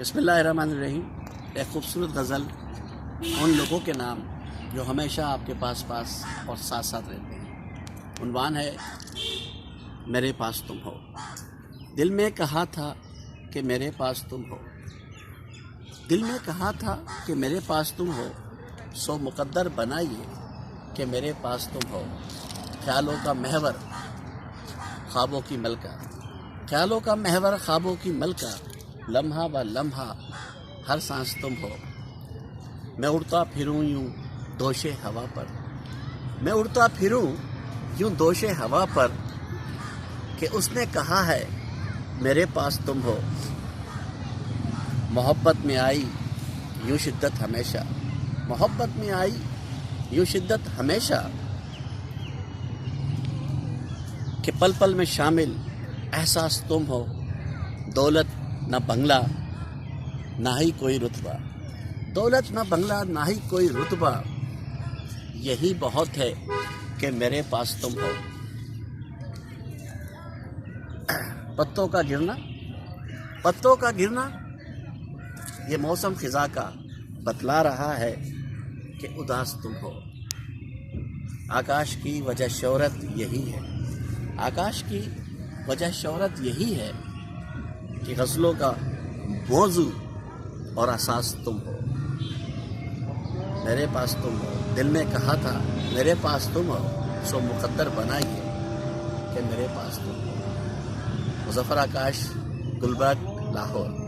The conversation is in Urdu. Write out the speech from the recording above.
بسم اللہ الرحمن الرحیم۔ ایک خوبصورت غزل ان لوگوں کے نام جو ہمیشہ آپ کے پاس پاس اور ساتھ ساتھ رہتے ہیں۔ عنوان ہے، میرے پاس تم ہو۔ دل میں کہا تھا کہ میرے پاس تم ہو۔ دل میں کہا تھا کہ میرے پاس تم ہو، سو مقدر بنائیے کہ میرے پاس تم ہو۔ خیالوں کا محور، خوابوں کی ملکہ۔ خیالوں کا محور، خوابوں کی ملکہ۔ لمحہ و لمحہ ہر سانس تم ہو۔ میں اڑتا پھروں یوں دوش ہوا پر۔ میں اڑتا پھروں یوں دوش ہوا پر کہ اس نے کہا ہے، میرے پاس تم ہو۔ محبت میں آئی یوں شدت ہمیشہ۔ محبت میں آئی یوں شدت ہمیشہ کہ پل پل میں شامل احساس تم ہو۔ دولت نہ بنگلہ نہ ہی کوئی رتبہ دولت نہ بنگلہ نہ ہی کوئی رتبہ یہی بہت ہے کہ میرے پاس تم ہو پتوں کا گرنا پتوں کا گرنا یہ موسم خزاں کا بتلا رہا ہے کہ اداس تم ہو آکاش کی وجہ شہرت یہی ہے آکاش کی وجہ شہرت یہی ہے کہ غزلوں کا موضوع اور اساس تم ہو۔ میرے پاس تم ہو۔ دل میں کہا تھا، میرے پاس تم ہو۔ سو مقدر بنائیے کہ میرے پاس تم ہو۔ مظفر آکاش، گلبرگ، لاہور۔